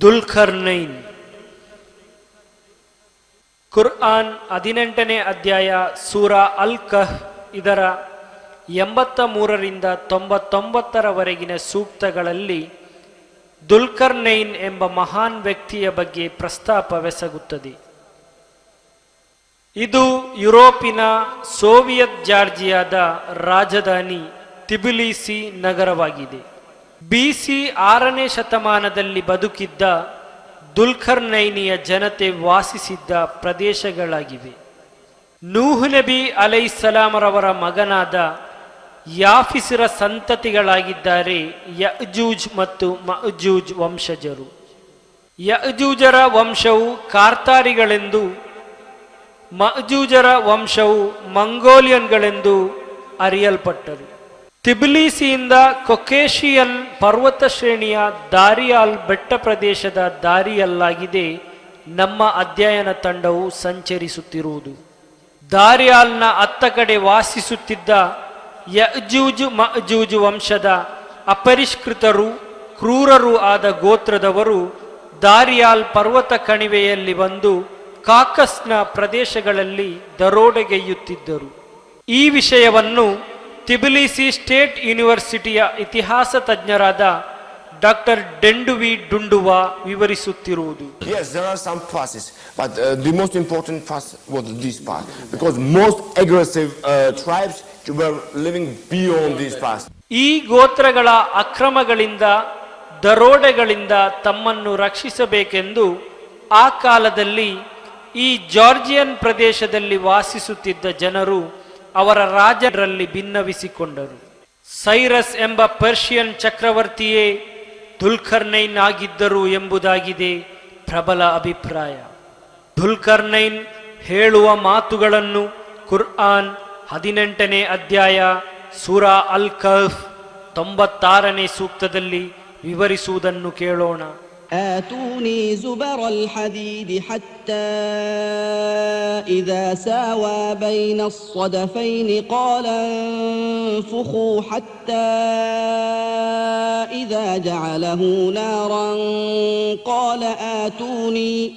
ದುಲ್ಖರ್ನೈನ್ ಕುರ್ಆನ್ ಹದಿನೆಂಟನೇ ಅಧ್ಯಾಯ ಸೂರ ಅಲ್ ಕಹ್ ಇದರ ಎಂಬತ್ತ ಮೂರರಿಂದ ತೊಂಬತ್ತೊಂಬತ್ತರವರೆಗಿನ ಸೂಕ್ತಗಳಲ್ಲಿ ದುಲ್ಕರ್ನೈನ್ ಎಂಬ ಮಹಾನ್ ವ್ಯಕ್ತಿಯ ಬಗ್ಗೆ ಪ್ರಸ್ತಾಪವೆಸಗುತ್ತದೆ ಇದು ಯುರೋಪಿನ ಸೋವಿಯತ್ ಜಾರ್ಜಿಯಾದ ರಾಜಧಾನಿ ತಿಬಿಲಿಸಿ ನಗರವಾಗಿದೆ. ಬಿಸಿ ಆರನೇ ಶತಮಾನದಲ್ಲಿ ಬದುಕಿದ್ದ ದುಲ್ಕರ್ನೈನಿಯ ಜನತೆ ವಾಸಿಸಿದ್ದ ಪ್ರದೇಶಗಳಾಗಿವೆ. ನೂಹ್ ನಬಿ ಅಲೈಸಲಾಮರವರ ಮಗನಾದ ಯಾಫಿಸರ ಸಂತತಿಗಳಾಗಿದ್ದಾರೆ ಯಜೂಜ್ ಮತ್ತು ಮಜೂಜ್ ವಂಶಜರು. ಯಜೂಜರ ವಂಶವು ಕಾರ್ತಾರಿಗಳೆಂದು ಮಜೂಜರ ವಂಶವು ಮಂಗೋಲಿಯನ್ಗಳೆಂದು ಅರಿಯಲ್ಪಟ್ಟರು. ತಿಬಿಲಿಸಿಯಿಂದ ಕೊಕೇಶಿಯನ್ ಪರ್ವತ ಶ್ರೇಣಿಯ ದಾರಿಯಾಲ್ ಬೆಟ್ಟ ಪ್ರದೇಶದ ದಾರಿಯಲ್ಲಾಗಿದೆ. ನಮ್ಮ ಅಧ್ಯಯನ ತಂಡವು ಸಂಚರಿಸುತ್ತಿರುವುದು. ದಾರಿಯಾಲ್ನ ಅತ್ತ ಕಡೆ ವಾಸಿಸುತ್ತಿದ್ದ ಯಜೂಜು ಮಜೂಜು ವಂಶದ ಅಪರಿಷ್ಕೃತರು, ಕ್ರೂರರು ಆದ ಗೋತ್ರದವರು ದಾರಿಯಾಲ್ ಪರ್ವತ ಕಣಿವೆಯಲ್ಲಿ ಬಂದು ಕಾಕಸ್ನ ಪ್ರದೇಶಗಳಲ್ಲಿ ದರೋಡೆಗೆಯುತ್ತಿದ್ದರು ಈ ವಿಷಯವನ್ನು ತಿಬಲಿಸಿ ಸ್ಟೇಟ್ ಯೂನಿವರ್ಸಿಟಿಯ ಇತಿಹಾಸ ತಜ್ಞರಾದ ಡಾಕ್ಟರ್ ಡೆಂಡುವಿ ಡುಂಡುವ ವಿವರಿಸುತ್ತಿರುವುದು. As are some forces the most important force was this force because most aggressive five living be this force ಈ ಗೋತ್ರಗಳ ಅಕ್ರಮಗಳಿಂದ ದರೋಡೆಗಳಿಂದ ತಮ್ಮನ್ನು ರಕ್ಷಿಸಬೇಕೆಂದು ಆ ಕಾಲದಲ್ಲಿ ಈ ಜಾರ್ಜಿಯನ್ ಪ್ರದೇಶದಲ್ಲಿ ವಾಸಿಸುತ್ತಿದ್ದ ಜನರು ಅವರ ರಾಜರಲ್ಲಿ ಭಿನ್ನವಿಸಿಕೊಂಡರು ಸೈರಸ್ ಎಂಬ ಪರ್ಷಿಯನ್ ಚಕ್ರವರ್ತಿಯೇ ದುಲ್ಕರ್ನೈನ್ ಆಗಿದ್ದರು ಎಂಬುದಾಗಿದೆ ಪ್ರಬಲ ಅಭಿಪ್ರಾಯ ದುಲ್ಕರ್ನೈನ್ ಹೇಳುವ ಮಾತುಗಳನ್ನು ಕುರ್ಆನ್ ಹದಿನೆಂಟನೇ ಅಧ್ಯಾಯ ಸೂರಾ ಅಲ್ ಕಹ್ ತೊಂಬತ್ತಾರನೇ ಸೂಕ್ತದಲ್ಲಿ ವಿವರಿಸುವುದನ್ನು ಕೇಳೋಣ آتوني زبر الحديد حتى إذا ساوى بين الصدفين قال انفخوا حتى إذا جعله نارا قال آتوني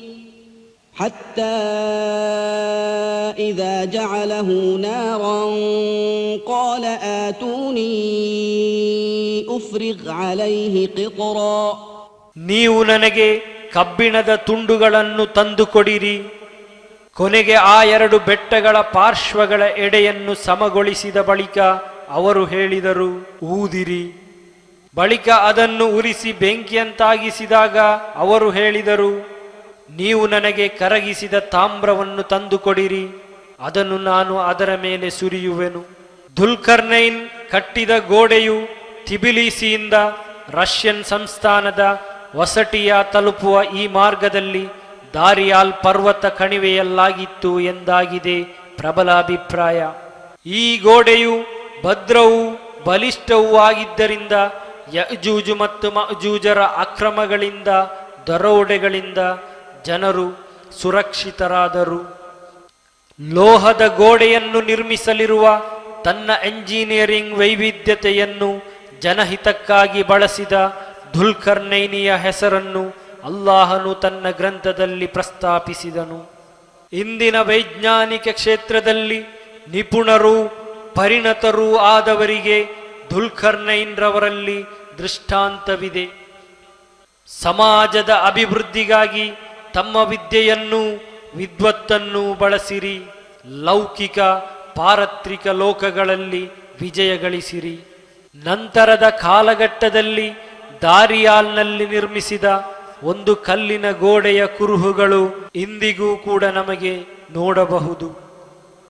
حتى إذا جعله نارا قال آتوني أفرغ عليه قطرًا ನೀವು ನನಗೆ ಕಬ್ಬಿಣದ ತುಂಡುಗಳನ್ನು ತಂದುಕೊಡಿರಿ ಕೊನೆಗೆ ಆ ಎರಡು ಬೆಟ್ಟಗಳ ಪಾರ್ಶ್ವಗಳ ಎಡೆಯನ್ನು ಸಮಗೊಳಿಸಿದ ಬಳಿಕ ಅವರು ಹೇಳಿದರು, ಊದಿರಿ. ಬಳಿಕ ಅದನ್ನು ಉರಿಸಿ ಬೆಂಕಿಯಂತಾಗಿಸಿದಾಗ ಅವರು ಹೇಳಿದರು, ನೀವು ನನಗೆ ಕರಗಿಸಿದ ತಾಮ್ರವನ್ನು ತಂದುಕೊಡಿರಿ, ಅದನ್ನು ನಾನು ಅದರ ಮೇಲೆ ಸುರಿಯುವೆನು. ದುಲ್ಕರ್ನೈನ್ ಕಟ್ಟಿದ ಗೋಡೆಯು ತಿಬಿಲಿಸಿಯಿಂದ ರಷ್ಯನ್ ಸಂಸ್ಥಾನದ ವಸಟಿಯ ತಲುಪುವ ಈ ಮಾರ್ಗದಲ್ಲಿ ದಾರಿಯಾಲ್ ಪರ್ವತ ಕಣಿವೆಯಲ್ಲಾಗಿತ್ತು ಎಂದಾಗಿದೆ ಪ್ರಬಲ ಅಭಿಪ್ರಾಯ. ಈ ಗೋಡೆಯು ಭದ್ರವೂ ಬಲಿಷ್ಠವೂ ಆಗಿದ್ದರಿಂದ ಯಜೂಜು ಮತ್ತು ಮಜೂಜರ ಅಕ್ರಮಗಳಿಂದ, ದರೋಡೆಗಳಿಂದ ಜನರು ಸುರಕ್ಷಿತರಾದರು. ಲೋಹದ ಗೋಡೆಯನ್ನು ನಿರ್ಮಿಸಲಿರುವ ತನ್ನ ಎಂಜಿನಿಯರಿಂಗ್ ವೈವಿಧ್ಯತೆಯನ್ನು ಜನಹಿತಕ್ಕಾಗಿ ಬಳಸಿದ ಧುಲ್ಕರ್ನೈನಿಯ ಹೆಸರನ್ನು ಅಲ್ಲಾಹನು ತನ್ನ ಗ್ರಂಥದಲ್ಲಿ ಪ್ರಸ್ತಾಪಿಸಿದನು. ಇಂದಿನ ವೈಜ್ಞಾನಿಕ ಕ್ಷೇತ್ರದಲ್ಲಿ ನಿಪುಣರು, ಪರಿಣತರೂ ಆದವರಿಗೆ ದುಲ್ಕರ್ನೈನ್ ರವರಲ್ಲಿ ದೃಷ್ಟಾಂತವಿದೆ. ಸಮಾಜದ ಅಭಿವೃದ್ಧಿಗಾಗಿ ತಮ್ಮ ವಿದ್ಯೆಯನ್ನು, ವಿದ್ವತ್ತನ್ನು ಬಳಸಿರಿ. ಲೌಕಿಕ, ಪಾರತ್ರಿಕ ಲೋಕಗಳಲ್ಲಿ ವಿಜಯ ಗಳಿಸಿರಿ. ನಂತರದ ಕಾಲಘಟ್ಟದಲ್ಲಿ ದಾರಿಯಾಲ್ನಲ್ಲಿ ನಿರ್ಮಿಸಿದ ಒಂದು ಕಲ್ಲಿನ ಗೋಡೆಯ ಕುರುಹುಗಳು ಇಂದಿಗೂ ಕೂಡ ನಮಗೆ ನೋಡಬಹುದು.